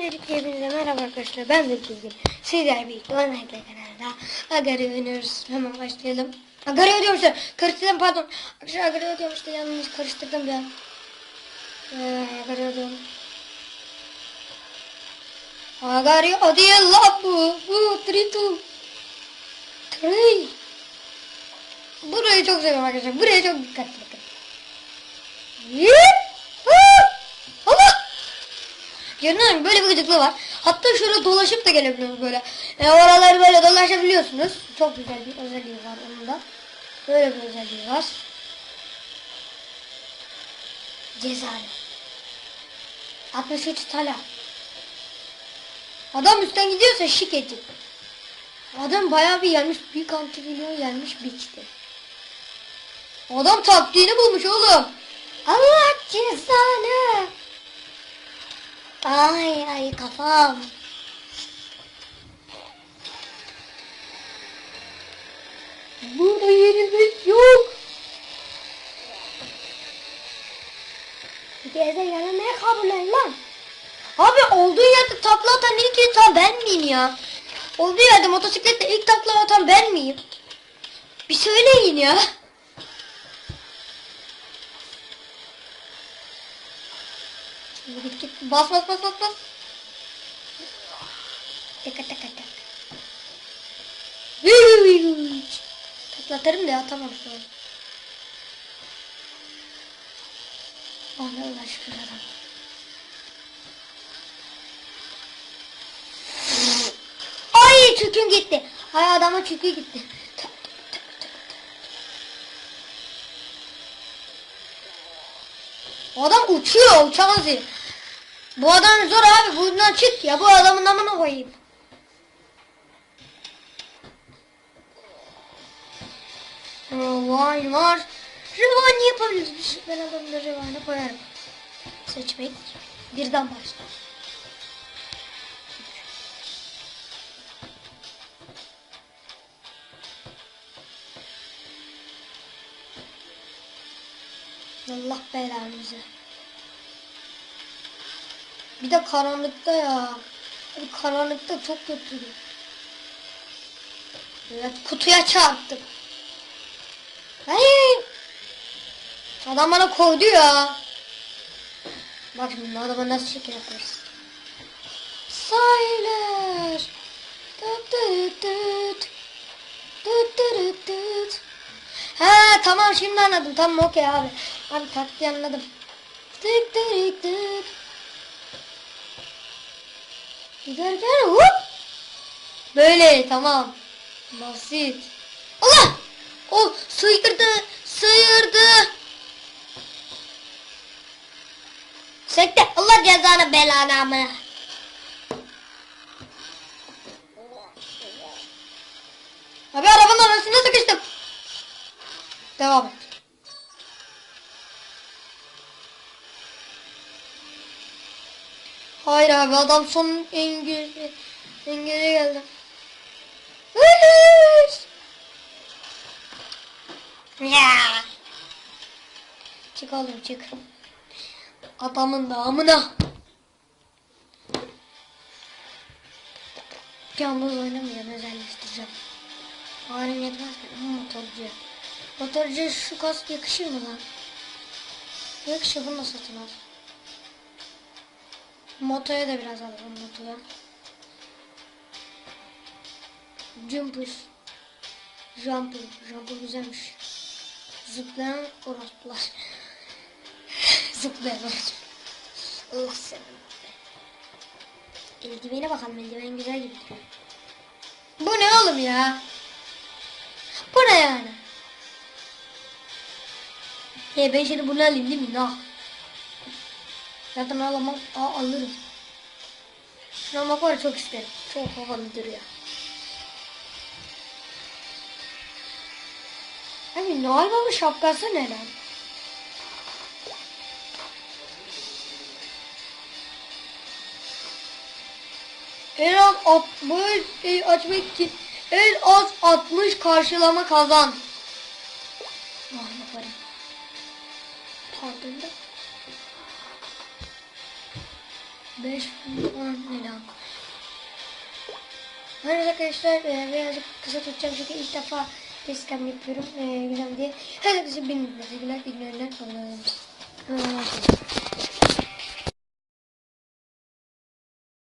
Öncelikle hepinize merhaba arkadaşlar. Ben de Bilgin. Sizler birlikte Oynaykla kanalında Agari oynuyoruz. Hemen başlayalım. Agari ödüyormuşlar. Karıştırdım pardon. Arkadaşlar Agari ödüyormuşlar. Yalnız karıştırdım an. Ee, Agari ödüyorum. Agari ödüyor la bu. Bu tritu. Tri. Burayı çok seviyorum arkadaşlar. Buraya çok dikkatli bakın. Yip. Görünüyor böyle bir gıcıklığı var. Hatta şöyle dolaşıp da gelebiliyoruz böyle. E, oraları böyle dolaşabiliyorsunuz. Çok güzel bir özelliği var onun da. Böyle bir özelliği var. Cezayir. 63 tala. Adam üstten gidiyorsa şık edin. Adam bayağı bir gelmiş. Bir kantigiliyor gelmiş biçti. Adam taktiğini bulmuş oğlum. Allah cezanı. Ay ay kafam. Burada yerimiz yok. Gezegene ne kabul et lan? Abi olduğu yerde takla atan ilk insan ben miyim ya? Olduğu yerde motosikletle ilk takla atan ben miyim? Bir söyleyin ya. Git git. Bas bas bas bas bas. Tek tek tek. Taklatarım da atamam sonra. Allah Allah şükür adam. Ay çüküm gitti. Ay adama çükü gitti. Adam uçuyor uçamaz ya. Bu adam zor abi bundan çık ya bu adamın amına koyayım. Revan var. Revan yapabiliriz. Ben adamın revanı koyarım. Seçmek. Birden başla. Allah belanızı. Bir de karanlıkta ya. Abi karanlıkta çok kötü. Evet kutuya çarptım. Hayır. Adam bana koydu ya. Bak şimdi adama nasıl şekil yaparız. Sayılır. Tut tut tut. Tut tut tut. Ha tamam şimdi anladım. Tamam okey abi. Abi taktiği anladım. Tık tık Giderken hop. Böyle tamam. Basit. Allah! O sıyırdı. Sıyırdı. Sekte. Allah cezanı belanı amına. Abi arabanın arasında sıkıştım. Devam et. Hayır abi adam son engeli engele geldi. Hayır. Ya. Çık oğlum çık. Adamın namına. Yalnız oynamayacağım özelleştireceğim. Halim yetmez mi? Motorcu. Motorcu şu kask yakışır mı lan? Yakışır bunu da satın al. Motoya da biraz alalım motoya. Jumper. Jumper. Jumper güzelmiş. Zıplayan orospular. Zıplayan orospular. Oh senin. Eldivene bakalım eldiven güzel gibi. Bu ne oğlum ya? Bu ne yani? He ben şimdi bunu alayım değil mi? Nah. Zaten alamam. Aa alırım. Şuna bak var çok isterim. Çok havalı duruyor. Abi Noel Baba şapkası ne lan? En az 60 e, açmak için en az 60 karşılama kazan. Ah yaparım. Pardon da. 5 10 neden? Evet arkadaşlar e, birazcık kısa tutacağım çünkü ilk defa testkem yapıyorum. Ee, güzel diye. Herkese benim teşekkürler. İlgilerinden kullanıyorum. Hemen başlayalım.